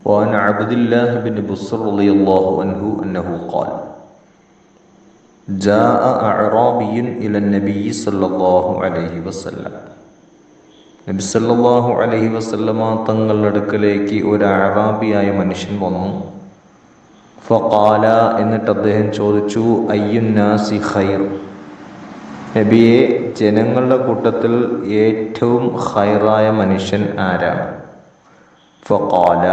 وعن عبد الله بن بصر رضي الله عنه أنه قال جاء أعرابي إلى النبي صلى الله عليه وسلم നബി സല്ലല്ലാഹു അലൈഹി വസല്ലമ തങ്ങളുടെ അടുക്കലേക്ക് ഒരു അറാബിയായ മനുഷ്യൻ വന്നു ഫഖാല എന്നിട്ട് അദ്ദേഹം ചോദിച്ചു അയ്യുന്നാസി ഖൈർ നബിയെ ജനങ്ങളുടെ കൂട്ടത്തിൽ ഏറ്റവും ഖൈറായ മനുഷ്യൻ ആരാണ് ഫഖാല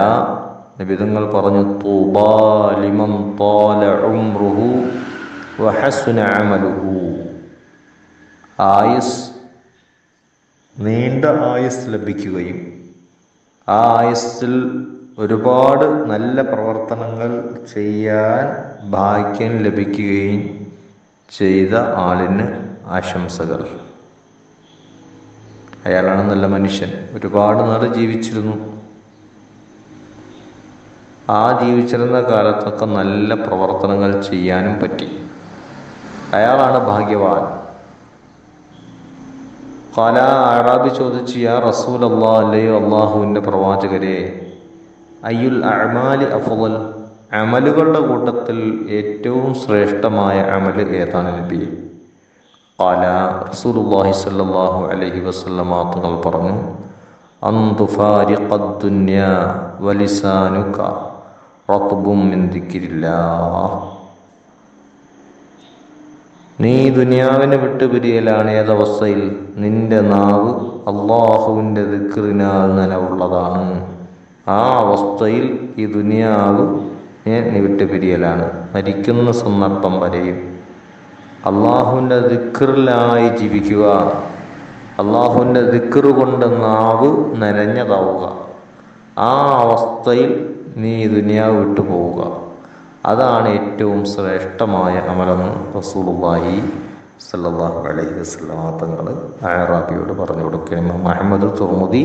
നബി തങ്ങൾ പറഞ്ഞു തൂബാലിമം ത്വാല ഉംറുഹു വഹസുന അമലുഹു. ആയുസ് നീണ്ട ആയുസ് ലഭിക്കുകയും ആ ആയുസ്സിൽ ഒരുപാട് നല്ല പ്രവർത്തനങ്ങൾ ചെയ്യാൻ ഭാഗ്യം ലഭിക്കുകയും ചെയ്ത ആളിന് ആശംസകൾ. അയാളാണ് നല്ല മനുഷ്യൻ. ഒരുപാട് നാൾ ജീവിച്ചിരുന്നു. ആ ജീവിച്ചിരുന്ന കാലത്തൊക്കെ നല്ല പ്രവർത്തനങ്ങൾ ചെയ്യാനും പറ്റി. അയാളാണ് ഭാഗ്യവാൻ. കാല അറാബി ചോദിച്ചു യാ റസൂൽ അള്ളാ അല്ലയോ അള്ളാഹുവിന്റെ പ്രവാചകരെ അയ്യുൽ അമാലി അഫുൽ അമലുകളുടെ കൂട്ടത്തിൽ ഏറ്റവും ശ്രേഷ്ഠമായ അമൽ ഏതാണ് നബി? കാല റസൂലുള്ളാഹി സ്വല്ലല്ലാഹു അലഹി വസല്ലമ തങ്ങൾ പറഞ്ഞു അന്തുഫാരി വലിസാനുക മിൻ ദിക്രില്ലാഹ് നീ ദുനിയാവിനെ വിട്ടുപിരിയലാണ് ഏതവസ്ഥയിൽ? നിന്റെ നാവ് അള്ളാഹുവിന്റെ ദിക്റിനാൽ നിലവുള്ളതാണ് ആ അവസ്ഥയിൽ ഈ ദുനിയാവ് നീ വിട്ടുപിരിയലാണ്. മരിക്കുന്ന സന്ദർഭം വരെയും അള്ളാഹുവിന്റെ ദിക്റിലായി ജീവിക്കുക. അള്ളാഹുവിന്റെ ദിക്റ് കൊണ്ട് നാവ് നിരഞ്ഞതാവുക ആ അവസ്ഥയിൽ നീ ദുനിയാവ് വിട്ടു പോവുക. അതാണ് ഏറ്റവും ശ്രേഷ്ഠമായ അമലെന്ന് റസൂലുള്ളാഹി സല്ലല്ലാഹു അലൈഹി വസല്ലം. തങ്ങൾ അറാബിയോട് പറഞ്ഞു കൊടുക്കുക മുഹമ്മദ് തുർമുദി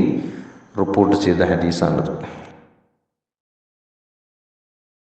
റിപ്പോർട്ട് ചെയ്ത ഹദീസാണിത്.